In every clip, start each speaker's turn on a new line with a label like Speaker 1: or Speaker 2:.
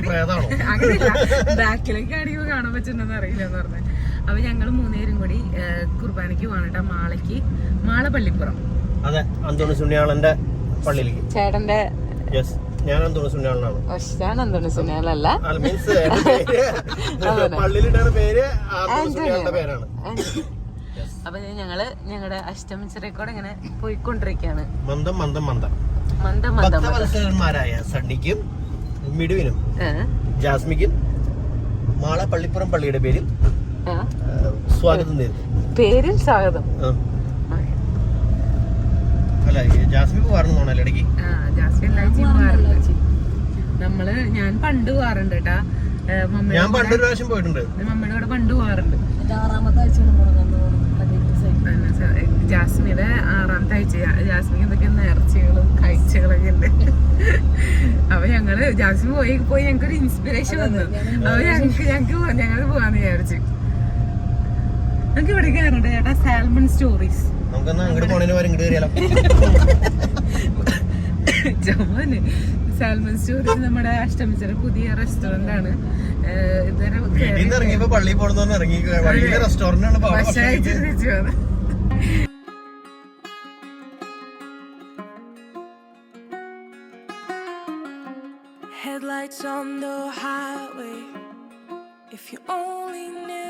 Speaker 1: അങ്ങനെയല്ല. ബാക്കിലേക്ക് അടിയോ കാണാൻ പറ്റുന്നെന്ന് അറിയില്ല എന്ന് പറഞ്ഞത് അപ്പൊ ഞങ്ങൾ മൂന്നുപേരും കൂടി കുർബാനയ്ക്ക് പോവാണ് കേട്ടോ മാളയ്ക്ക്. മാള പള്ളിപ്പുറം.
Speaker 2: അതെ അന്തോണി സുണ്യാളന്റെ പള്ളിയിലേക്ക്.
Speaker 1: ചേട്ടന്റെ
Speaker 2: യെസ് ഞാൻ അന്തോണി സുണ്യാളനാണ് മീൻസ് പള്ളിയിലിട്ടാണ് പേര്. പേരാണ്.
Speaker 1: അപ്പൊ ഞങ്ങൾ ഞങ്ങളുടെ അഷ്ടമിച്ചറേക്കൂടെ ഇങ്ങനെ പോയിക്കൊണ്ടിരിക്കാണ്.
Speaker 2: മന്ദം മന്ദം മന്ദം.
Speaker 1: മന്ദം മന്ദം
Speaker 2: സണ്ണിക്കും മിടുവിനും? ജാസ്മിക്കും മാള പള്ളിപ്പുറം പള്ളിയുടെ പേരിൽ സ്വാഗതം നേരുന്നു.
Speaker 1: പേരിൽ സ്വാഗതം.
Speaker 2: അല്ല ജാസ്മിൻ ഇടയ്ക്ക്?
Speaker 1: ജാസ്മിൻ നമ്മൾ ഞാൻ പണ്ട് പോവാറുണ്ട് കേട്ടാ.
Speaker 2: ഞാൻ
Speaker 1: മമ്മിയുടെ
Speaker 2: പണ്ടൊരു പ്രാവശ്യം പോയിട്ടുണ്ട്.
Speaker 1: മമ്മിയുടെ കൂടെ പണ്ട് പോവാറുണ്ട് ജാസ്മിയുടെ ആറാമത്തെ ആഴ്ച ജാസ്മിക്ക് എന്തൊക്കെ നേർച്ചകളും കാഴ്ചകളൊക്കെ ഉണ്ട്. അപ്പൊ ഞങ്ങൾ ജാസ്മിൻ പോയി പോയി ഞങ്ങൾക്ക് ഒരു ഇൻസ്പിറേഷൻ വന്നു. അപ്പൊ ഞങ്ങക്ക് ഞങ്ങക്ക് പോവാ- ഞങ്ങൾ പോവാന്ന് വിചാരിച്ചു. ഞങ്ങക്ക് ഇവിടെ കയറുണ്ട് ചേട്ടാ സാൽമൺ സ്റ്റോറീസ് ജോന് സാൽമൺ സ്റ്റോറീസ് നമ്മുടെ അഷ്ടമിച്ചിന്റെ പുതിയ റെസ്റ്റോറന്റ് ആണ്. ഇതുവരെ
Speaker 2: പള്ളിയിൽ പോണെന്ന് ഇറങ്ങി. റെസ്റ്റോറന്റ് ആണ്
Speaker 3: Headlights on the highway. If you only knew.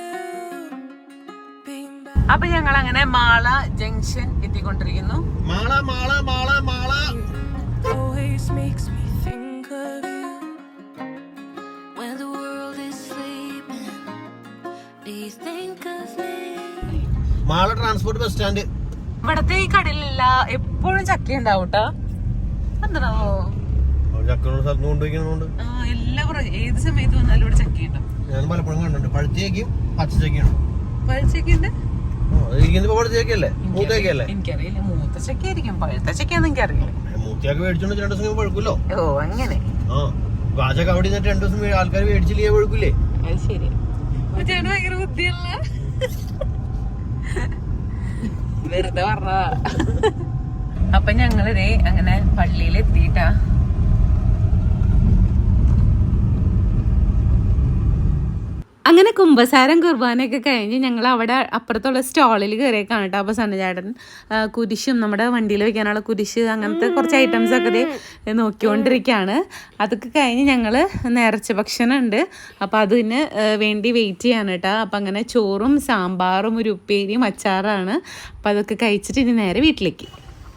Speaker 1: അപ്പൊ ഞങ്ങൾ അങ്ങനെ Mala junction എത്തിക്കൊണ്ടിരിക്കുന്നു
Speaker 2: Mala Mala Mala Mala
Speaker 3: always makes me think of you.
Speaker 4: When the world is sleeping, do you think of me?
Speaker 2: Mala transport bus stand
Speaker 1: ഇവിടത്തെ ഈ കടലില്ല എപ്പോഴും ചക്ക ഉണ്ടാവും കേട്ടോ എന്താണോ
Speaker 2: ചക്കനോട് സ്ഥലത്ത്
Speaker 1: എല്ലാ പ്രാവശ്യം ഏത് സമയത്ത് വന്നാലും ഇവിടെ ചക്കയുണ്ടോ
Speaker 2: ഞാൻ പലപ്പോഴും കണ്ടിട്ടുണ്ട്. പഴുത്തേക്കും പച്ചച്ചക്കയാണ്
Speaker 1: പഴുത്തേക്കുണ്ട് ഉണ്ട്
Speaker 2: ഇരിക്കുന്നത് പഴുത്തേക്കല്ലേ മൂത്തേക്കല്ലേ
Speaker 1: എനിക്കറിയില്ല മൂത്ത ചക്ക ആയിരിക്കും പഴുത്ത ചക്കയാന്ന് എനിക്കറിയില്ല
Speaker 2: മൂത്തിയൊക്കെ മേടിച്ചോണ്ട് രണ്ടു ദിവസം കഴിയുമ്പോ പഴുക്കുമല്ലോ
Speaker 1: ഓ അങ്ങനെ.
Speaker 2: ആ പാചക അവിടെ നിന്നിട്ട് രണ്ടു ദിവസം ആൾക്കാർ മേടിച്ചില്ലേ പഴുക്കില്ലേ
Speaker 1: അത് ശരി. ചേട്ടൻ ഭയങ്കര ബുദ്ധിയുള്ള വെറുതെ പറഞ്ഞതാ. അപ്പൊ ഞങ്ങളിതേ അങ്ങനെ പള്ളിയിൽ എത്തിയിട്ടാ അങ്ങനെ കുമ്പസാരം കുർബാനയൊക്കെ കഴിഞ്ഞ് ഞങ്ങൾ അവിടെ അപ്പുറത്തുള്ള സ്റ്റാളിൽ കയറിയേക്കാണ് കേട്ടോ. അപ്പോൾ സന്നചാടൻ കുരിശും നമ്മുടെ വണ്ടിയിൽ വെക്കാനുള്ള കുരിശ് അങ്ങനത്തെ കുറച്ച് ഐറ്റംസ് ഒക്കെ നോക്കിക്കൊണ്ടിരിക്കുകയാണ് അതൊക്കെ കഴിഞ്ഞ് ഞങ്ങൾ നേർച്ച ഭക്ഷണം ഉണ്ട്. അപ്പോൾ അതിന് വേണ്ടി വെയിറ്റ് ചെയ്യാണ് കേട്ടോ. അപ്പം അങ്ങനെ ചോറും സാമ്പാറും ഒരു ഉപ്പേരിയും അച്ചാറാണ്. അപ്പോൾ അതൊക്കെ കഴിച്ചിട്ട് ഇനി നേരെ വീട്ടിലേക്ക്.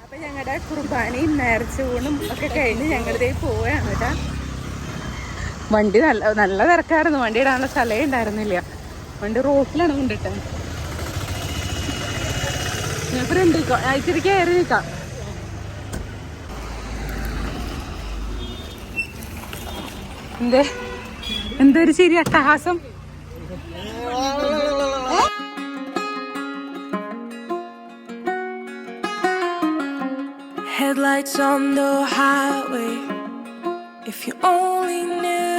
Speaker 1: അപ്പോൾ ഞങ്ങളുടെ കുർബാനയും നേർച്ച ഊണും ഒക്കെ കഴിഞ്ഞ് ഞങ്ങളിതേ പോവുകയാണ് കേട്ടോ. വണ്ടി നല്ല നല്ല തിരക്കായിരുന്നു. വണ്ടി ഇടാനുള്ള സ്ഥലമേ ഉണ്ടായിരുന്നില്ല. വണ്ടി റോട്ടിലാണ് കൊണ്ടിട്ട്. എന്തേ? എന്തൊരു ശരി അട്ടഹാസം.
Speaker 3: Headlights on the highway. If you only knew.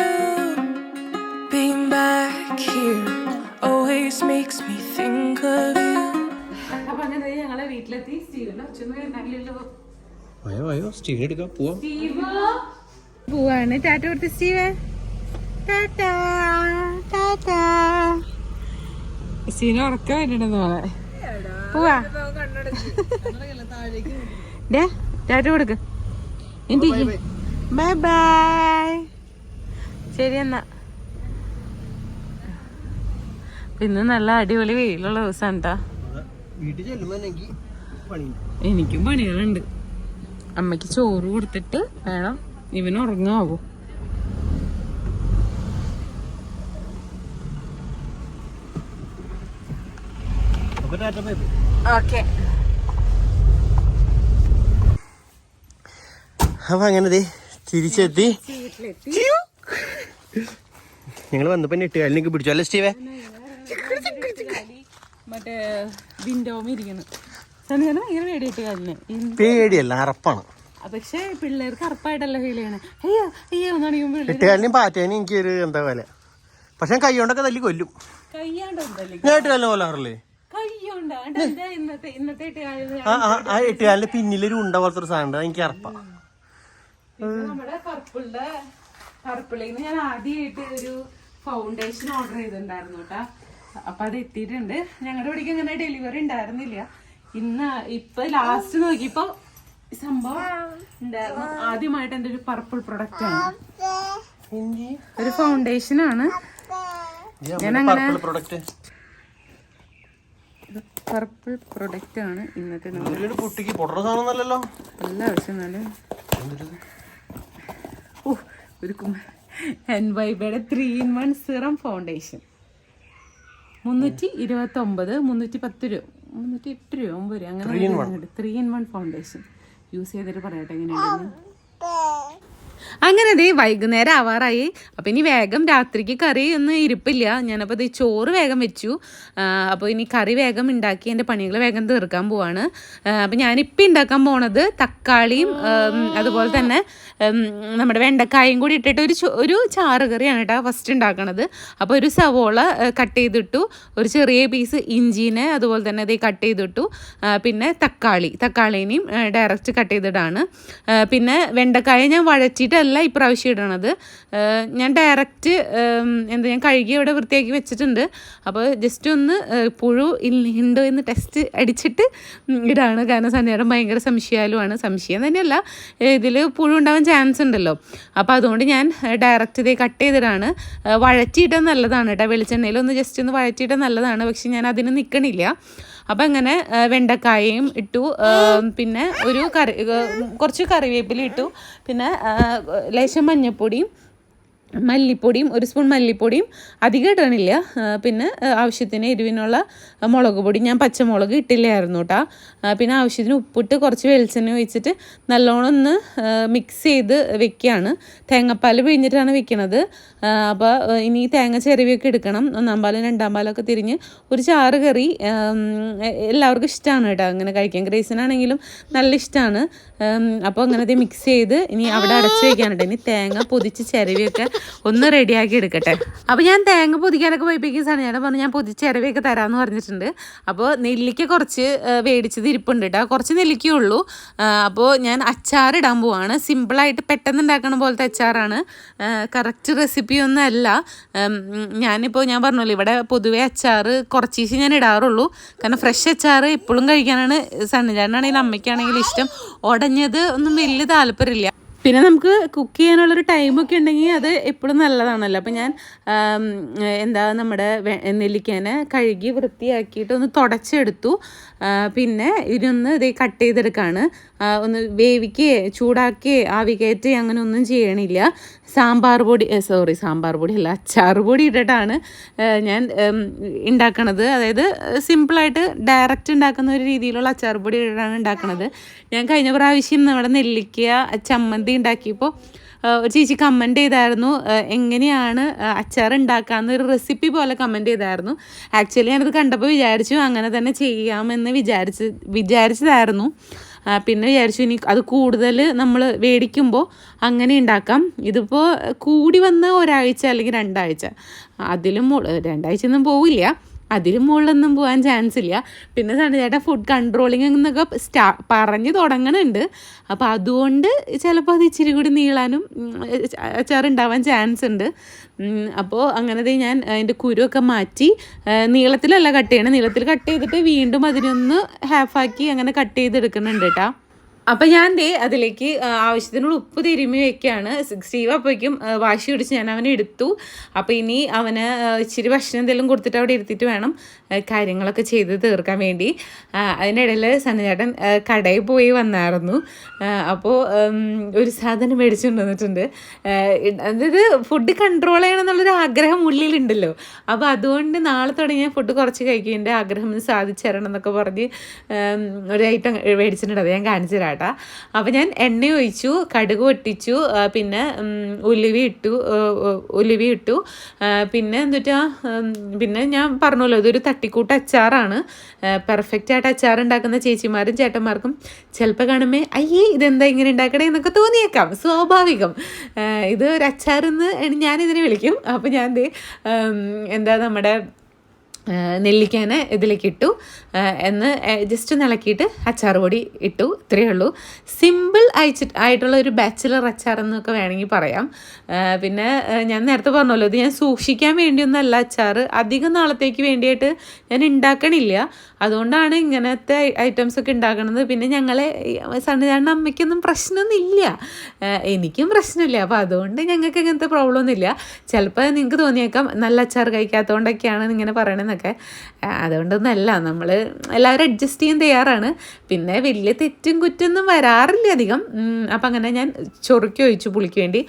Speaker 3: Back here always makes me think of you.
Speaker 1: അപ്പൊ അങ്ങനെ ഞങ്ങളെ വീട്ടിലെത്തി. സ്റ്റീവൻ ഒച്ചൊന്നും കേൾക്കാനില്ലല്ലോ
Speaker 2: അയ്യോ അയ്യോ സ്റ്റീവ് എടുക്കാം പോവാം.
Speaker 1: പോവാണ്. ടാറ്റ കൊടുത്ത് സ്റ്റീവ്. ടാറ്റാ ടാറ്റാ. സ്റ്റീവിന് ഉറക്കം വരുന്നുണ്ടെന്ന് പറയാം പോവാ. ഡേ ടാറ്റ കൊടുക്ക്. എന്ത് ബൈ ബൈ ശരി എന്നാ. പിന്നെ നല്ല അടിപൊളി വെയിലുള്ള ദിവസം
Speaker 2: എന്താ എനിക്ക് പണി
Speaker 1: എനിക്കും പണികളുണ്ട്. അമ്മയ്ക്ക് ചോറ് കൊടുത്തിട്ട് വേണം ഇവന് ഉറങ്ങാവൂ.
Speaker 2: അപ്പൊ.
Speaker 1: ഓക്കെ
Speaker 2: അങ്ങനെ തിരിച്ചെത്തി ഞങ്ങൾ വന്നപ്പോ ഇട്ടുകാലിനേക്ക് പിടിച്ചു. അല്ലേ സ്റ്റീവേ?
Speaker 1: മറ്റേ വിൻഡോമി ഇരിക്കുന്നു ഭയങ്കര പേടിയിട്ട്
Speaker 2: പേടിയല്ല അറപ്പാണ്
Speaker 1: പക്ഷെ പിള്ളേർക്ക് അറപ്പായിട്ടല്ല ഫീൽ ചെയ്യണേ
Speaker 2: എന്താ പോലെ പക്ഷെ ഞാൻ തല്ലി കൊല്ലും ആ എട്ടുകാലിന്റെ പിന്നിലൊരു ഉണ്ട പോലത്തെ ഒരു സാധനം എനിക്ക് അറപ്പാ
Speaker 1: നമ്മുടെ ഞാൻ ആദ്യമായിട്ട് ഒരു ഫൗണ്ടേഷൻ ഓർഡർ ചെയ്തിട്ടുണ്ടായിരുന്നു കേട്ടാ അപ്പൊ അത് എത്തിയിട്ടുണ്ട്. ഞങ്ങളുടെ ഇവിടേക്ക് അങ്ങനെ ഡെലിവറി ഉണ്ടായിരുന്നില്ല. ഇന്ന് ഇപ്പൊ ലാസ്റ്റ് നോക്കിയപ്പോ സംഭവം ഉണ്ടായിരുന്നു ആദ്യമായിട്ട് എന്റെ ഒരു പർപ്പിൾ പ്രൊഡക്റ്റ് ആണ്. ഒരു ഫൗണ്ടേഷൻ ആണ്.
Speaker 2: പർപ്പിൾ പ്രൊഡക്റ്റ്
Speaker 1: പർപ്പിൾ പ്രൊഡക്റ്റ് ആണ് ഇന്നത്തെ ആവശ്യം നല്ല. ഓ ഒരു N വൈബയുടെ three in one serum foundation മുന്നൂറ്റി ഇരുപത്തി ഒമ്പത് മുന്നൂറ്റി പത്ത് രൂപ. മുന്നൂറ്റി എട്ട് രൂപ ഒമ്പത് രൂപ. അങ്ങനെ three in one foundation use ചെയ്തിട്ട് പറയട്ടെ എങ്ങനെയുണ്ടെന്ന്. അങ്ങനെ ദേ വൈകുന്നേരം ആവാറായി. അപ്പം ഇനി വേഗം രാത്രിക്ക് കറി ഒന്നും ഇരിപ്പില്ല. ഞാനപ്പോൾ ഇത് ചോറ് വേഗം വെച്ചു. അപ്പോൾ ഇനി കറി വേഗം ഉണ്ടാക്കി എന്റെ പണികൾ വേഗം തീർക്കാൻ പോവാണ്. അപ്പം ഞാനിപ്പോൾ ഉണ്ടാക്കാൻ പോണത് തക്കാളിയും അതുപോലെ തന്നെ നമ്മുടെ വെണ്ടക്കായും കൂടി ഇട്ടിട്ട് ഒരു ഒരു ചാറ് കറിയാണ് കേട്ടോ ഫസ്റ്റ് ഉണ്ടാക്കണത്. അപ്പോൾ ഒരു സവോള കട്ട് ചെയ്തിട്ടു. ഒരു ചെറിയ പീസ് ഇഞ്ചിനെ അതുപോലെ തന്നെ ഇത് കട്ട് ചെയ്തിട്ടു. പിന്നെ തക്കാളി തക്കാളീനെയും ഡയറക്റ്റ് കട്ട് ചെയ്തിട്ടാണ് പിന്നെ വെണ്ടക്കായ ഞാൻ വഴറ്റിയിട്ടല്ല ഇപ്രാവശ്യം ഇടണത്. ഞാൻ ഡയറക്റ്റ് എന്താ ഞാൻ കഴുകി ഇവിടെ വൃത്തിയാക്കി വെച്ചിട്ടുണ്ട്. അപ്പോൾ ജസ്റ്റ് ഒന്ന് പുഴു ഉണ്ടോ എന്ന് ടെസ്റ്റ് അടിച്ചിട്ട് ഇടാണ്. കാരണം സന്ധ്യയുടെ ഭയങ്കര സംശയാലുമാണ് സംശയം തന്നെയല്ല. ഇതിൽ പുഴു ഉണ്ടാവാൻ ചാൻസ് ഉണ്ടല്ലോ. അപ്പോൾ അതുകൊണ്ട് ഞാൻ ഡയറക്റ്റ് ഇതേ കട്ട് ചെയ്തിട്ടാണ് വഴറ്റിയിട്ടാൽ നല്ലതാണ് കേട്ടോ വെളിച്ചെണ്ണയിൽ ഒന്ന് ജസ്റ്റ് ഒന്ന് വഴറ്റിയിട്ടാൽ നല്ലതാണ്. പക്ഷേ ഞാൻ അതിന് നിൽക്കണില്ല അപ്പം അങ്ങനെ വെണ്ടക്കായയും ഇട്ടു. പിന്നെ ഒരു കറി കുറച്ച് കറിവേപ്പില ഇട്ടു. പിന്നെ ലേശം മഞ്ഞൾപ്പൊടിയും മല്ലിപ്പൊടിയും ഒരു സ്പൂൺ മല്ലിപ്പൊടിയും അധികം ഇടണില്ല. പിന്നെ ആവശ്യത്തിന് എരിവിനുള്ള മുളക് പൊടി. ഞാൻ പച്ചമുളക് ഇട്ടില്ലായിരുന്നു കേട്ടോ പിന്നെ ആവശ്യത്തിന് ഉപ്പിട്ട് കുറച്ച് വെളിച്ചെണ്ണ ഒഴിച്ചിട്ട് നല്ലോണം ഒന്ന് മിക്സ് ചെയ്ത് വെക്കുകയാണ് തേങ്ങാപ്പാൽ പിഴിഞ്ഞിട്ടാണ് വെക്കണത്. അപ്പോൾ ഇനി തേങ്ങ ചെരുവിയൊക്കെ എടുക്കണം. ഒന്നാം പാലും രണ്ടാം പാലൊക്കെ തിരിഞ്ഞ് ഒരു ചാറ് കറി എല്ലാവർക്കും ഇഷ്ടമാണ് കേട്ടോ അങ്ങനെ കഴിക്കാൻ. ഗ്രേസിനാണെങ്കിലും നല്ല ഇഷ്ടമാണ് അപ്പോൾ അങ്ങനെ ഇത് മിക്സ് ചെയ്ത് ഇനി അവിടെ അടച്ച് വയ്ക്കാനുണ്ട് ഇനി തേങ്ങ പൊതിച്ച് ചിരവിയൊക്കെ ഒന്ന് റെഡിയാക്കി എടുക്കട്ടെ. അപ്പോൾ ഞാൻ തേങ്ങ പൊതിക്കാനൊക്കെ പോയപ്പോഴേക്കും ഞാൻ പറഞ്ഞു ഞാൻ പൊതിച്ച് ചിരവിയൊക്കെ തരാമെന്ന് പറഞ്ഞിട്ടുണ്ട്. അപ്പോൾ നെല്ലിക്ക കുറച്ച് വേടിച്ചത് ഇരിപ്പുണ്ട് കേട്ടോ കുറച്ച് നെല്ലിക്കേ ഉള്ളൂ. അപ്പോൾ ഞാൻ അച്ചാറിടാൻ പോവാണ്. സിമ്പിളായിട്ട് പെട്ടെന്ന് ഉണ്ടാക്കണ പോലത്തെ അച്ചാറാണ്. കറക്റ്റ് റെസിപ്പി ഒന്നും അല്ല. ഞാനിപ്പോൾ ഞാൻ പറഞ്ഞല്ലോ ഇവിടെ പൊതുവേ അച്ചാറ് കുറച്ചീശ് ഞാൻ ഇടാറുള്ളൂ. കാരണം ഫ്രഷ് അച്ചാറ് എപ്പോഴും കഴിക്കാനാണ് സണ്ണിചാരനാണെങ്കിൽ അമ്മയ്ക്കാണെങ്കിലും ഇഷ്ടം. ഉടഞ്ഞത് ഒന്നും വലിയ താല്പര്യമില്ല. പിന്നെ നമുക്ക് കുക്ക് ചെയ്യാനുള്ളൊരു ടൈമൊക്കെ ഉണ്ടെങ്കിൽ അത് എപ്പോഴും നല്ലതാണല്ലോ. അപ്പം ഞാൻ എന്താ നമ്മുടെ നെല്ലിക്കേനെ കഴുകി വൃത്തിയാക്കിയിട്ട് ഒന്ന് തുടച്ചെടുത്തു. പിന്നെ ഇതിനൊന്ന് ഇത് കട്ട് ചെയ്തെടുക്കുകയാണ് ഒന്ന് വേവിക്കുകയെ ചൂടാക്കി ആവി അങ്ങനെ ഒന്നും ചെയ്യണില്ല. സാമ്പാർ പൊടി സോറി സാമ്പാർ പൊടി അല്ല അച്ചാർ പൊടി ഇട്ടിട്ടാണ് ഞാൻ ഉണ്ടാക്കണത് അതായത് സിമ്പിളായിട്ട് ഡയറക്റ്റ് ഉണ്ടാക്കുന്ന ഒരു രീതിയിലുള്ള അച്ചാർ പൊടി ഇട്ടിട്ടാണ് ഉണ്ടാക്കണത് ഞാൻ കഴിഞ്ഞ പ്രാവശ്യം നമ്മുടെ നെല്ലിക്ക ചമ്മന്തി ഉണ്ടാക്കിയപ്പോൾ ഒരു ചേച്ചി കമന്റ് ചെയ്തായിരുന്നു എങ്ങനെയാണ് അച്ചാർ ഉണ്ടാക്കാമെന്ന് ഒരു റെസിപ്പി പോലെ കമന്റ് ചെയ്തായിരുന്നു. ആക്ച്വലി ഞാനത് കണ്ടപ്പോൾ വിചാരിച്ചു അങ്ങനെ തന്നെ ചെയ്യാമെന്ന് വിചാരിച്ച് വിചാരിച്ചതായിരുന്നു. പിന്നെ വിചാരിച്ചു ഇനി അത് കൂടുതൽ നമ്മൾ മേടിക്കുമ്പോൾ അങ്ങനെ ഉണ്ടാക്കാം. ഇതിപ്പോൾ കൂടി വന്ന ഒരാഴ്ച അല്ലെങ്കിൽ രണ്ടാഴ്ച. അതിലും രണ്ടാഴ്ച ഒന്നും പോവില്ല. അതിലും മുകളിലൊന്നും പോകാൻ ചാൻസ് ഇല്ല. പിന്നെ സണ്ണി ചേട്ടൻ ഫുഡ് കൺട്രോളിങ് എന്നൊക്കെ സ്റ്റാ പറഞ്ഞ് തുടങ്ങണുണ്ട്. അപ്പോൾ അതുകൊണ്ട് ചിലപ്പോൾ അത് ഇച്ചിരി കൂടി നീളാനും അച്ചാറുണ്ടാവാൻ ചാൻസ് ഉണ്ട്. അപ്പോൾ അങ്ങനെ ഞാൻ അതിന്റെ കുരുവൊക്കെ മാറ്റി നീളത്തിലല്ല കട്ട് ചെയ്യണം. നീളത്തിൽ കട്ട് ചെയ്തിട്ട് വീണ്ടും അതിനൊന്ന് ഹാഫാക്കി അങ്ങനെ കട്ട് ചെയ്തെടുക്കുന്നുണ്ട് കേട്ടോ അപ്പം ഞാൻ ദേ അതിലേക്ക് ആവശ്യത്തിനുള്ള ഉപ്പ് തിരുമ്മി വെക്കുകയാണ് സ്റ്റീവ് അപ്പോഴേക്കും വാശി പിടിച്ച് ഞാൻ അവനെ എടുത്തു. അപ്പോൾ ഇനി അവന് ഇച്ചിരി ഭക്ഷണം എന്തെങ്കിലും കൊടുത്തിട്ട് അവിടെ ഇരുത്തിയിട്ട് വേണം കാര്യങ്ങളൊക്കെ ചെയ്ത് തീർക്കാൻ വേണ്ടി. അതിനിടയിൽ സന്നിചേട്ടൻ കടയിൽ പോയി വന്നായിരുന്നു. അപ്പോൾ ഒരു സാധനം മേടിച്ചുകൊണ്ട് വന്നിട്ടുണ്ട് ആ, അതായത് ഫുഡ് കൺട്രോൾ ചെയ്യണം എന്നുള്ളൊരു ആഗ്രഹം ഉള്ളിലുണ്ടല്ലോ. അപ്പോൾ അതുകൊണ്ട് നാളെ തുടങ്ങി ഞാൻ ഫുഡ് കുറച്ച് കഴിക്കും. എന്റെ ആഗ്രഹം സാധിച്ചു തരണം എന്നൊക്കെ പറഞ്ഞ് ഒരു ഐറ്റം മേടിച്ചിട്ടുണ്ട്. അത് ഞാൻ കാണിച്ചു തരാം കേട്ടോ. അപ്പോൾ ഞാൻ എണ്ണ ഒഴിച്ചു കടുക് പൊട്ടിച്ചു പിന്നെ ഉലുവി ഇട്ടു ഉലുവി ഇട്ടു. പിന്നെ എന്നിട്ടാ പിന്നെ ഞാൻ പറഞ്ഞല്ലോ ഇതൊരു തട്ടിക്കൂട്ട് അച്ചാറാണ്. പെർഫെക്റ്റ് ആയിട്ട് അച്ചാർ ഉണ്ടാക്കുന്ന ചേച്ചിമാരും ചേട്ടന്മാർക്കും ചിലപ്പോൾ കാണുമ്പോൾ അയ്യേ ഇതെന്താ ഇങ്ങനെ ഉണ്ടാക്കണേ? എന്നൊക്കെ തോന്നിയേക്കാം സ്വാഭാവികം. ഇത് ഒരു അച്ചാറെന്ന് ഞാനിതിനെ വിളിക്കും. അപ്പോൾ ഞാൻ എന്താ നമ്മുടെ നെല്ലിക്കാനെ ഇതിലേക്ക് ഇട്ടു. എന്ന് ജസ്റ്റ് ഇളക്കിയിട്ട് അച്ചാർ പൊടി ഇട്ടു. ഇത്രയേ ഉള്ളൂ. സിമ്പിൾ അയച്ച് ആയിട്ടുള്ള ഒരു ബാച്ചിലർ അച്ചാർ എന്നൊക്കെ വേണമെങ്കിൽ പറയാം. പിന്നെ ഞാൻ നേരത്തെ പറഞ്ഞല്ലോ ഇത് ഞാൻ സൂക്ഷിക്കാൻ വേണ്ടിയൊന്നല്ല അച്ചാർ. അധികം നാളത്തേക്ക് വേണ്ടിയിട്ട് ഞാൻ ഉണ്ടാക്കണില്ല. അതുകൊണ്ടാണ് ഇങ്ങനത്തെ ഐറ്റംസ് ഒക്കെ ഉണ്ടാക്കണത്. പിന്നെ ഞങ്ങളെ സണ്ണിചാണ്ട അമ്മയ്ക്കൊന്നും പ്രശ്നമൊന്നുമില്ല. എനിക്കും പ്രശ്നമില്ല. അപ്പോൾ അതുകൊണ്ട് ഞങ്ങൾക്ക് ഇങ്ങനത്തെ പ്രോബ്ലം ഒന്നുമില്ല. ചിലപ്പോൾ നിങ്ങൾക്ക് തോന്നിയേക്കാം നല്ല അച്ചാർ കഴിക്കാത്തതുകൊണ്ടൊക്കെയാണ് ഇങ്ങനെ പറയണമെന്നൊക്കെ ആ, അതുകൊണ്ടൊന്നല്ല നമ്മൾ എല്ലാവരും അഡ്ജസ്റ്റ് ചെയ്യാൻ തയ്യാറാണ്. പിന്നെ വലിയ തെറ്റും കുറ്റൊന്നും വരാറില്ല അധികം. അപ്പം അങ്ങനെ ഞാൻ ചൊറുക്കി ഒഴിച്ചു പുളിക്ക് വേണ്ടി.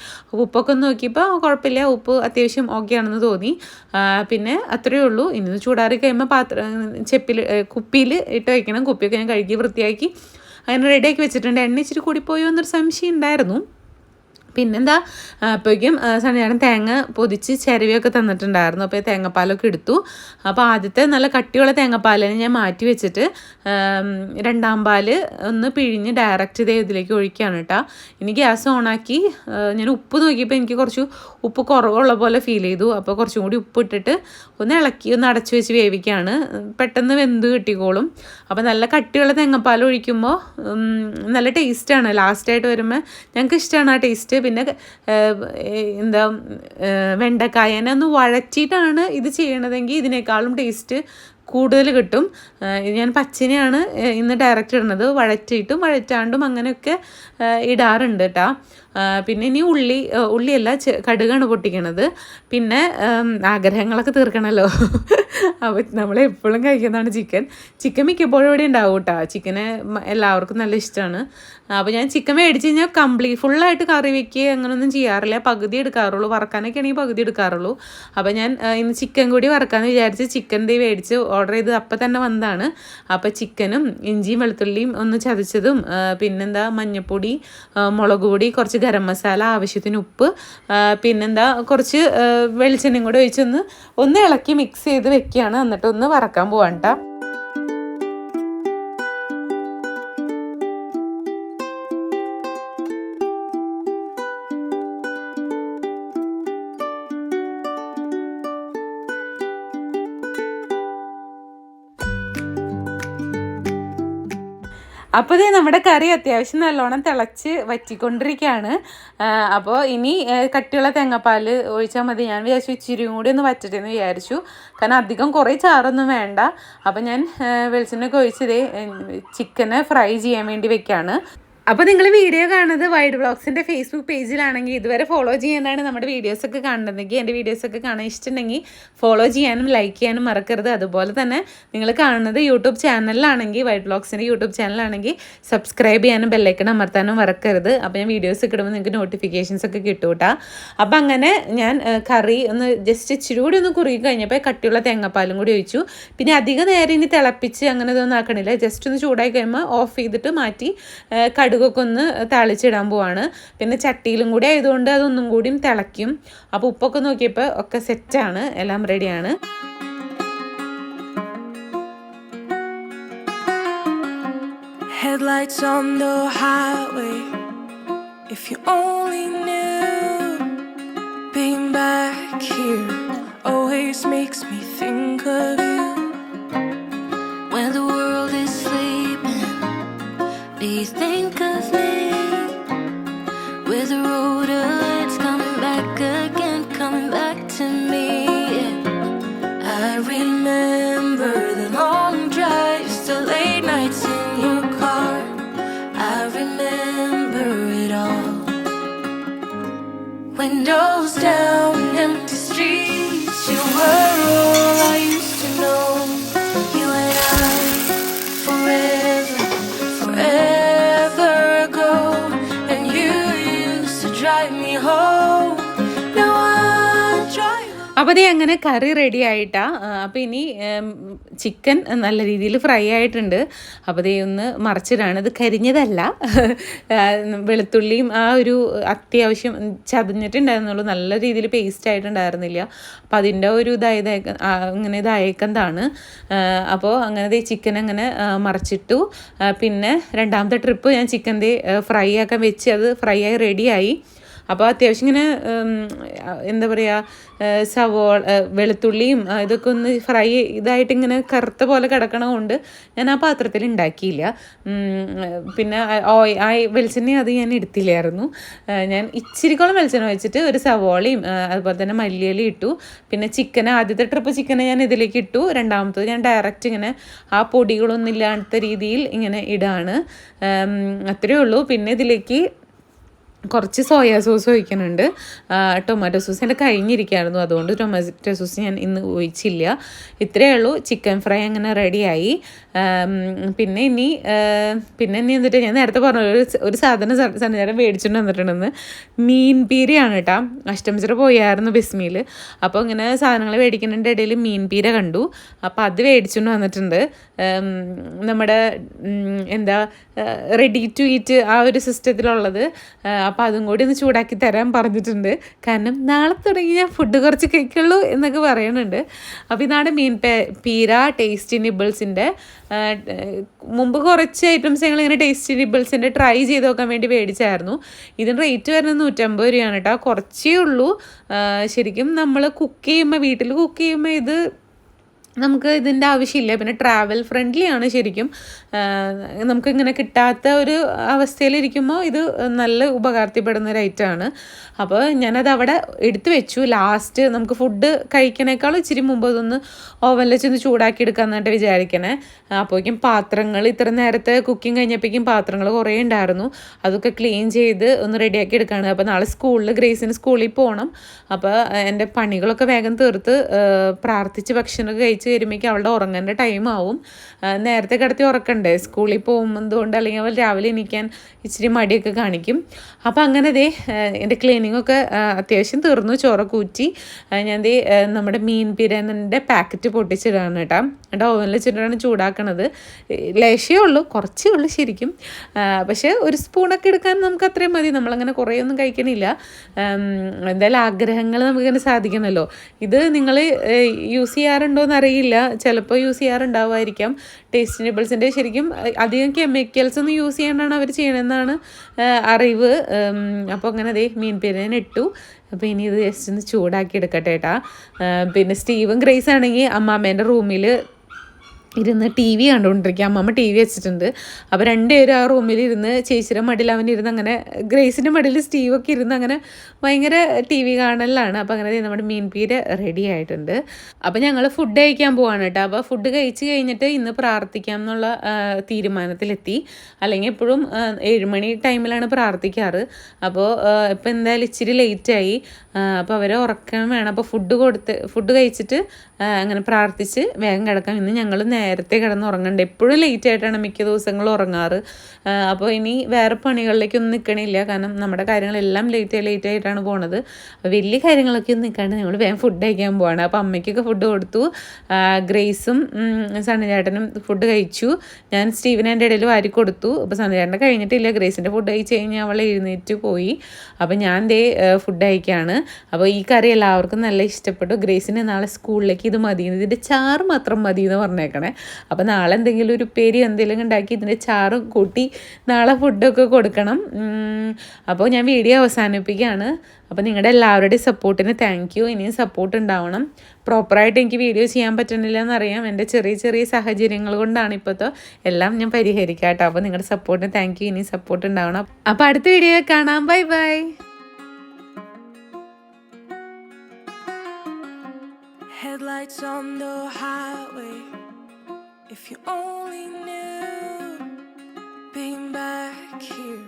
Speaker 1: ഉപ്പൊക്കെ ഒന്ന് നോക്കിയപ്പോൾ കുഴപ്പമില്ല ഉപ്പ് അത്യാവശ്യം ഓക്കെ ആണെന്ന് തോന്നി. പിന്നെ അത്രയേ ഉള്ളൂ. ഇനി ചൂടാറി കഴിയുമ്പോൾ പാത്രം ചെപ്പിൽ കുപ്പിയിൽ ഇട്ട് വയ്ക്കണം കുപ്പിയൊക്കെ ഞാൻ കഴുകി വൃത്തിയാക്കി. അങ്ങനെ റെഡിയാക്കി വെച്ചിട്ടുണ്ട്. എണ്ണ ഇച്ചിരി കൂടിപ്പോയോ എന്നൊരു സംശയം ഉണ്ടായിരുന്നു. പിന്നെന്താ അപ്പോഴേക്കും സണ്ണിയാടൻ തേങ്ങ പൊതിച്ച് ചിരവിയൊക്കെ തന്നിട്ടുണ്ടായിരുന്നു. അപ്പോൾ തേങ്ങാപ്പാലൊക്കെ എടുത്തു. അപ്പോൾ ആദ്യത്തെ നല്ല കട്ടിയുള്ള തേങ്ങാപ്പാലിനെ ഞാൻ മാറ്റി വെച്ചിട്ട് രണ്ടാം പാൽ ഒന്ന് പിഴിഞ്ഞ് ഡയറക്റ്റ് ഇതേ ഇതിലേക്ക് ഒഴിക്കുകയാണ് കേട്ടോ. ഇനി ഗ്യാസ് ഓണാക്കി ഞാൻ ഉപ്പ് നോക്കിയപ്പോൾ എനിക്ക് കുറച്ച് ഉപ്പ് കുറവുള്ള പോലെ ഫീൽ ചെയ്തു. അപ്പോൾ കുറച്ചും കൂടി ഉപ്പ് ഇട്ടിട്ട് ഒന്ന് ഇളക്കി ഒന്ന് അടച്ചു വെച്ച് വേവിക്കുകയാണ്. പെട്ടെന്ന് വെന്ത് കിട്ടിക്കോളും. അപ്പോൾ നല്ല കട്ടിയുള്ള തേങ്ങാപ്പാൽ ഒഴിക്കുമ്പോൾ നല്ല ടേസ്റ്റാണ് ലാസ്റ്റായിട്ട് വരുമ്പോൾ ഞങ്ങൾക്ക് ഇഷ്ടമാണ് ആ ടേസ്റ്റ് പിന്നെ എന്താ വെണ്ടക്കായനെ ഒന്ന് വഴറ്റിയിട്ടാണ് ഇത് ചെയ്യണതെങ്കിൽ ഇതിനേക്കാളും ടേസ്റ്റ് കൂടുതൽ കിട്ടും. ഞാൻ പച്ചനെയാണ് ഇന്ന് ഡയറക്റ്റ് ഇടുന്നത്. വഴറ്റിയിട്ടും വഴറ്റാണ്ടും അങ്ങനെയൊക്കെ ഇടാറുണ്ട് കേട്ടോ പിന്നെ ഇനി ഉള്ളി ഉള്ളിയല്ല കടുകാണ് പൊട്ടിക്കണത്. പിന്നെ ആഗ്രഹങ്ങളൊക്കെ തീർക്കണമല്ലോ അപ്പോൾ നമ്മൾ എപ്പോഴും കഴിക്കുന്നതാണ് ചിക്കൻ. ചിക്കൻ മിക്കപ്പോഴും ഇവിടെ ഉണ്ടാവും കേട്ടോ ചിക്കനെ എല്ലാവർക്കും നല്ല ഇഷ്ടമാണ് അപ്പോൾ ഞാൻ ചിക്കൻ മേടിച്ച് കഴിഞ്ഞാൽ കംപ്ലീറ്റ് ഫുള്ളായിട്ട് കറി വെക്കുക അങ്ങനെയൊന്നും ചെയ്യാറില്ല. പകുതി എടുക്കാറുള്ളൂ. വറക്കാനൊക്കെ ആണെങ്കിൽ പകുതി എടുക്കാറുള്ളൂ. അപ്പോൾ ഞാൻ ഇന്ന് ചിക്കൻ കൂടി വറക്കാമെന്ന് വിചാരിച്ച് ചിക്കൻ ദേ മേടിച്ച് ഓർഡർ ചെയ്ത് അപ്പം തന്നെ വന്നതാണ്. അപ്പോൾ ചിക്കനും ഇഞ്ചിയും വെളുത്തുള്ളിയും ഒന്ന് ചതച്ചതും പിന്നെന്താ മഞ്ഞൾപ്പൊടി മുളക് പൊടി കുറച്ച് ഗരം മസാല ആവശ്യത്തിന് ഉപ്പ് പിന്നെന്താ കുറച്ച് വെളിച്ചെണ്ണയും കൂടെ ഒഴിച്ചൊന്ന് ഒന്ന് ഇളക്കി മിക്സ് ചെയ്ത് വെക്കുകയാണ്. എന്നിട്ട് ഒന്ന് വറക്കാൻ പോവാണ് അപ്പോൾ ദേ നമ്മുടെ കറി അത്യാവശ്യം നല്ലോണം തിളച്ച് വറ്റിക്കൊണ്ടിരിക്കുകയാണ് അപ്പോൾ ഇനി കട്ടിയുള്ള തേങ്ങാപ്പാൽ ഒഴിച്ചാൽ മതി. ഞാൻ വിചാരിച്ചു ഇച്ചിരിയും കൂടി ഒന്ന് വറ്റട്ടെ എന്ന് വിചാരിച്ചു. കാരണം അധികം കുറേ ചാറൊന്നും വേണ്ട. അപ്പോൾ ഞാൻ വെളിച്ചെണ്ണയൊക്കെ ഒഴിച്ചതേ ചിക്കനെ ഫ്രൈ ചെയ്യാൻ വേണ്ടി വെക്കുകയാണ് അപ്പോൾ നിങ്ങൾ വീഡിയോ കാണുന്നത് വൈഡ് വ്ളോഗ്സിന്റെ ഫേസ്ബുക്ക് പേജിലാണെങ്കിൽ ഇതുവരെ ഫോളോ ചെയ്യാനാണ് നമ്മുടെ വീഡിയോസ് വീഡിയോസൊക്കെ കാണുന്നതെങ്കിൽ എന്റെ വീഡിയോസൊക്കെ കാണാൻ ഇഷ്ടമുണ്ടെങ്കിൽ ഫോളോ ചെയ്യാനും ലൈക്ക് ചെയ്യാനും മറക്കരുത്. അതുപോലെ തന്നെ നിങ്ങൾ കാണുന്നത് യൂട്യൂബ് ചാനലിലാണെങ്കിൽ വൈഡ് വ്ളോഗ്സിന്റെ യൂട്യൂബ് ചാനലാണെങ്കിൽ സബ്സ്ക്രൈബ് ചെയ്യാനും ബെല്ലൈക്കൺ അമർത്താനും മറക്കരുത്. അപ്പോൾ ഞാൻ വീഡിയോസ് ഇടുമ്പോൾ നിങ്ങൾക്ക് നോട്ടിഫിക്കേഷൻസ് ഒക്കെ കിട്ടും കേട്ടോ. അപ്പോൾ അങ്ങനെ ഞാൻ കറി ഒന്ന് ജസ്റ്റ് ഇച്ചിരി കൂടി ഒന്ന് കുറുകി കഴിഞ്ഞപ്പോൾ കട്ടിയുള്ള തേങ്ങാപ്പാലും കൂടി ഒഴിച്ചു. പിന്നെ അധിക നേരം ഇനി തിളപ്പിച്ച് അങ്ങനെ ഇതൊന്നും ആക്കണില്ല. ജസ്റ്റ് ഒന്ന് ചൂടായി കഴിയുമ്പോൾ ഓഫ് ചെയ്തിട്ട് മാറ്റി ആ, കടുകൊക്കെ ഒന്ന് തളിച്ചിടാൻ പോവാണ് പിന്നെ ചട്ടിയിലും കൂടി ആയതുകൊണ്ട് അതൊന്നും കൂടിയും തിളയ്ക്കും അപ്പോൾ ഉപ്പൊക്കെ നോക്കിയപ്പോൾ ഒക്കെ സെറ്റാണ് എല്ലാം റെഡിയാണ്
Speaker 3: Headlights on the highway. If you only knew, being back here always makes me think of you.
Speaker 1: അപ്പോൾ അങ്ങനെ കറി റെഡി ആയിട്ടാ. അപ്പോൾ ഇനി ചിക്കൻ നല്ല രീതിയിൽ ഫ്രൈ ആയിട്ടുണ്ട്. അപ്പോൾ ദേ ഒന്ന് മറിച്ചിടാണ്. ഇത് കരിഞ്ഞതല്ല. വെളുത്തുള്ളിയും ആ ഒരു അത്യാവശ്യം ചതഞ്ഞിട്ടുണ്ടായിരുന്നുള്ളൂ. നല്ല രീതിയിൽ പേസ്റ്റ് ആയിട്ടുണ്ടായിരുന്നില്ല. അപ്പോൾ അതിന്റെ ഒരു ഇതായത് അങ്ങനെ ഇതായേക്കുന്നതാണ് അപ്പോൾ അങ്ങനെ ചിക്കൻ അങ്ങനെ മറിച്ചിട്ടു. പിന്നെ രണ്ടാമത്തെ ട്രിപ്പ് ഞാൻ ചിക്കൻ ദേ ഫ്രൈ ആക്കാൻ വെച്ച് അത് ഫ്രൈ ആയി റെഡിയായി അപ്പോൾ അത്യാവശ്യം ഇങ്ങനെ എന്താ പറയുക സവോള വെളുത്തുള്ളിയും ഇതൊക്കെ ഒന്ന് ഫ്രൈ ഇതായിട്ട് ഇങ്ങനെ കറുത്ത പോലെ കിടക്കണ കൊണ്ട് ഞാൻ ആ പാത്രത്തിൽ ഉണ്ടാക്കിയില്ല. പിന്നെ ഓയ് ആ വെളിച്ചെണ്ണ അത് ഞാൻ എടുത്തില്ലായിരുന്നു. ഞാൻ ഇച്ചിരിക്കോളം വെളിച്ചെണ്ണ വെച്ചിട്ട് ഒരു സവോളയും അതുപോലെ തന്നെ മല്ലിയില ഇട്ടു. പിന്നെ ചിക്കൻ ആദ്യത്തെ ട്രിപ്പ് ചിക്കൻ ഞാൻ ഇതിലേക്ക് ഇട്ടു. രണ്ടാമത്തത് ഞാൻ ഡയറക്റ്റ് ഇങ്ങനെ ആ പൊടികളൊന്നും ഇല്ലാത്ത രീതിയിൽ ഇങ്ങനെ ഇടാണ്. അത്രയേ ഉള്ളൂ. പിന്നെ ഇതിലേക്ക് കുറച്ച് സോയാ സോസ് ഒഴിക്കുന്നുണ്ട്. ടൊമാറ്റോ സോസ് എന്റെ കഴിഞ്ഞിരിക്കുകയായിരുന്നു. അതുകൊണ്ട് ടൊമാറ്റോ സോസ് ഞാൻ ഇന്ന് ഒഴിച്ചില്ല. ഇത്രയേ ഉള്ളൂ. ചിക്കൻ ഫ്രൈ അങ്ങനെ റെഡിയായി പിന്നെ ഇനി പിന്നെ ഇനി എന്നിട്ട് ഞാൻ നേരത്തെ പറഞ്ഞ ഒരു ഒരു സാധനം സഞ്ചാരം മേടിച്ചുകൊണ്ട് വന്നിട്ടുണ്ടെന്ന്. മീൻ പീരയാണ് കേട്ടോ. അഷ്ടമിച്ചിറ പോയായിരുന്നു ബിസ്മിയിൽ അപ്പോൾ ഇങ്ങനെ സാധനങ്ങൾ മേടിക്കുന്നതിന്റെ ഇടയിൽ മീൻ പീര കണ്ടു. അപ്പോൾ അത് മേടിച്ചുകൊണ്ട് വന്നിട്ടുണ്ട്. നമ്മുടെ എന്താ റെഡി ടു ഈറ്റ് ആ ഒരു സിസ്റ്റത്തിലുള്ളത് അപ്പോൾ അതും കൂടി ഒന്ന് ചൂടാക്കി തരാൻ പറഞ്ഞിട്ടുണ്ട്. കാരണം നാളെ തുടങ്ങി ഞാൻ ഫുഡ് കുറച്ച് കഴിക്കുള്ളൂ എന്നൊക്കെ പറയുന്നുണ്ട് അപ്പോൾ ഇതാണ് മീൻ പേ- പീര ടേസ്റ്റി നിബിൾസിന്റെ മുമ്പ് കുറച്ച് ഐറ്റംസ് ഞങ്ങൾ ഇങ്ങനെ ടേസ്റ്റി നിബിൾസിന്റെ ട്രൈ ചെയ്ത് നോക്കാൻ വേണ്ടി മേടിച്ചായിരുന്നു. ഇതിന് റേറ്റ് വരുന്നത് നൂറ്റമ്പത് രൂപയാണ് കേട്ടോ. കുറച്ചേ ഉള്ളൂ. ശരിക്കും നമ്മൾ കുക്ക് ചെയ്യുമ്പോൾ വീട്ടിൽ കുക്ക് ചെയ്യുമ്പോൾ ഇത് നമുക്ക് ഇതിന്റെ ആവശ്യമില്ല. പിന്നെ ട്രാവൽ ഫ്രണ്ട്ലി ആണ് ശരിക്കും. നമുക്ക് ഇങ്ങനെ കിട്ടാത്ത ഒരു അവസ്ഥയിലിരിക്കുമ്പോൾ ഇത് നല്ല ഉപകാരത്തിൽപ്പെടുന്ന ഒരു ഐറ്റമാണ് അപ്പോൾ ഞാനത് അവിടെ എടുത്തു വെച്ചു. ലാസ്റ്റ് നമുക്ക് ഫുഡ് കഴിക്കണേക്കാളും ഇച്ചിരി മുമ്പ് ഇതൊന്ന് ഓവനിൽ ചെന്ന് ചൂടാക്കി എടുക്കാമെന്നായിട്ട് വിചാരിക്കണേ. അപ്പോഴേക്കും പാത്രങ്ങൾ ഇത്ര നേരത്തെ കുക്കിംഗ് കഴിഞ്ഞപ്പോഴേക്കും പാത്രങ്ങൾ കുറേ ഉണ്ടായിരുന്നു. അതൊക്കെ ക്ലീൻ ചെയ്ത് ഒന്ന് റെഡിയാക്കി എടുക്കുകയാണ് അപ്പോൾ നാളെ സ്കൂളിൽ ഗ്രേസിന് സ്കൂളിൽ പോകണം അപ്പോൾ എന്റെ പണികളൊക്കെ വേഗം തീർത്ത് പ്രാർത്ഥിച്ച് ഭക്ഷണമൊക്കെ കഴിച്ച് വരുമ്പോഴേക്കും അവളുടെ ഉറങ്ങേണ്ട ടൈം ആവും. നേരത്തെ കിടത്തി ഉറക്കണ്ടേ? സ്കൂളിൽ പോകുന്നതുകൊണ്ട് അല്ലെങ്കിൽ അവൾ രാവിലെ എണീക്കാൻ ഇച്ചിരി മടിയൊക്കെ കാണിക്കും. അപ്പോൾ അങ്ങനെ ദേ എന്റെ ക്ലീനിങ്ങൊക്കെ അത്യാവശ്യം തീർന്നു ചോറൊക്കെ ഊറ്റി. ഞാൻ ദേ നമ്മുടെ മീൻ പിരാനിന്റെ പാക്കറ്റ് പൊട്ടിച്ചിടാണ് കേട്ടോ. എന്നിട്ട് ഓവനിൽ വെച്ചിട്ടാണ് ചൂടാക്കണത്. ലേശേ ഉള്ളൂ കുറച്ചേ ഉള്ളൂ ശരിക്കും. പക്ഷേ ഒരു സ്പൂണൊക്കെ എടുക്കാൻ നമുക്ക് അത്രയും മതി. നമ്മളങ്ങനെ കുറേ ഒന്നും കഴിക്കണില്ല എന്തായാലും ആഗ്രഹങ്ങൾ നമുക്കിങ്ങനെ സാധിക്കണമല്ലോ ഇത് നിങ്ങൾ യൂസ് ചെയ്യാറുണ്ടോ എന്നറിയില്ല ചിലപ്പോൾ യൂസ് ചെയ്യാറുണ്ടാവുമായിരിക്കാം. ടേസ്റ്റ് ശരിക്കും അധികം കെമിക്കൽസ് ഒന്നും യൂസ് ചെയ്യാണ്ടാണ് അവർ ചെയ്യണമെന്നാണ് അറിവ്. അപ്പോൾ അങ്ങനെ അതേ മീൻ പേരൻ ഇട്ടു. അപ്പോൾ ഇനി ഇത് ജസ്റ്റ് ഒന്ന് ചൂടാക്കി എടുക്കട്ടെ ഏട്ടാ പിന്നെ സ്റ്റീവും ഗ്രേസ് ആണെങ്കിൽ അമ്മാമ്മേന്റെ റൂമിൽ ഇരുന്ന് ടി വി കണ്ടുകൊണ്ടിരിക്കുക അമ്മമ്മ ടി വി വെച്ചിട്ടുണ്ട്. അപ്പോൾ രണ്ടുപേരും ആ റൂമിൽ ഇരുന്ന് ചേച്ചിയുടെ മടിയിൽ അവൻ ഇരുന്ന് അങ്ങനെ ഗ്രേസിന്റെ മടിയിൽ സ്റ്റീവൊക്കെ ഇരുന്ന് അങ്ങനെ ഭയങ്കര ടി വി കാണലാണ്. അപ്പോൾ അങ്ങനെ നമ്മുടെ മീൻ പീര് റെഡി ആയിട്ടുണ്ട്. അപ്പോൾ ഞങ്ങൾ ഫുഡ് കഴിക്കാൻ പോവാണ് കേട്ടോ. അപ്പോൾ ഫുഡ് കഴിച്ച് കഴിഞ്ഞിട്ട് ഇന്ന് പ്രാർത്ഥിക്കാം എന്നുള്ള തീരുമാനത്തിലെത്തി. അല്ലെങ്കിൽ എപ്പോഴും ഏഴുമണി ടൈമിലാണ് പ്രാർത്ഥിക്കാറ്. അപ്പോൾ ഇപ്പോൾ എന്തായാലും ഇച്ചിരി ലേറ്റായി അപ്പോൾ അവരെ ഉറക്കം വേണം. അപ്പോൾ ഫുഡ് കൊടുത്ത് ഫുഡ് കഴിച്ചിട്ട് അങ്ങനെ പ്രാർത്ഥിച്ച് വേഗം കിടക്കാം. ഇന്ന് ഞങ്ങൾ നേരത്തെ കിടന്ന് ഉറങ്ങണ്ട എപ്പോഴും ലേറ്റ് ആയിട്ടാണ് മിക്ക ദിവസങ്ങളും ഉറങ്ങാറ്. അപ്പോൾ ഇനി വേറെ പണികളിലേക്കൊന്നും നിൽക്കണില്ല കാരണം നമ്മുടെ കാര്യങ്ങളെല്ലാം ലേറ്റ് ആയി ലേറ്റ് ആയിട്ടാണ് പോണത്. വലിയ കാര്യങ്ങളൊക്കെ ഒന്നും നിൽക്കാണ്ട് ഞങ്ങൾ വേഗം ഫുഡ് കഴിക്കാൻ പോവാണ്. അപ്പോൾ അമ്മയ്ക്കൊക്കെ ഫുഡ് കൊടുത്തു. ഗ്രേസും സണ്ണിചേട്ടനും ഫുഡ് കഴിച്ചു. ഞാൻ സ്റ്റീവൻ എന്റെ ഇടയിൽ വാരി കൊടുത്തു. അപ്പോൾ സണ്ണിചേട്ടന്റെ കഴിഞ്ഞിട്ടില്ല. ഗ്രേസിന്റെ ഫുഡ് കഴിച്ച് കഴിഞ്ഞാൽ അവൾ എഴുന്നേറ്റ് പോയി. അപ്പോൾ ഞാൻ ദേ ഫുഡ് കഴിക്കുകയാണ് അപ്പോൾ ഈ കറി എല്ലാവർക്കും നല്ല ഇഷ്ടപ്പെട്ടു. ഗ്രേസിന് നാളെ സ്കൂളിലേക്ക് ഇത് മതി ഇതിന്റെ ചാറ് മാത്രം മതി എന്ന് പറഞ്ഞേക്കണേ. അപ്പോൾ നാളെ എന്തെങ്കിലും ഒരു പേര് എന്തെങ്കിലും ഉണ്ടാക്കി ഇതിന്റെ ചാറും കൂട്ടി നാളെ ഫുഡൊക്കെ കൊടുക്കണം. അപ്പോൾ ഞാൻ വീഡിയോ അവസാനിപ്പിക്കുകയാണ്. അപ്പോൾ നിങ്ങളുടെ എല്ലാവരുടെയും സപ്പോർട്ടിന് താങ്ക് യു ഇനിയും സപ്പോർട്ട് ഉണ്ടാവണം. പ്രോപ്പറായിട്ട് എനിക്ക് വീഡിയോ ചെയ്യാൻ പറ്റുന്നില്ല എന്നറിയാം എന്റെ ചെറിയ ചെറിയ സാഹചര്യങ്ങൾ കൊണ്ടാണ് ഇപ്പോഴത്തെ എല്ലാം ഞാൻ പരിഹരിക്കാം കേട്ടോ. അപ്പോൾ നിങ്ങളുടെ സപ്പോർട്ടിന് താങ്ക് യു ഇനിയും സപ്പോർട്ട് ഉണ്ടാവണം. അപ്പോൾ അടുത്ത വീഡിയോ കാണാം. Bye bye
Speaker 3: Headlights on the highway. If you only knew being back here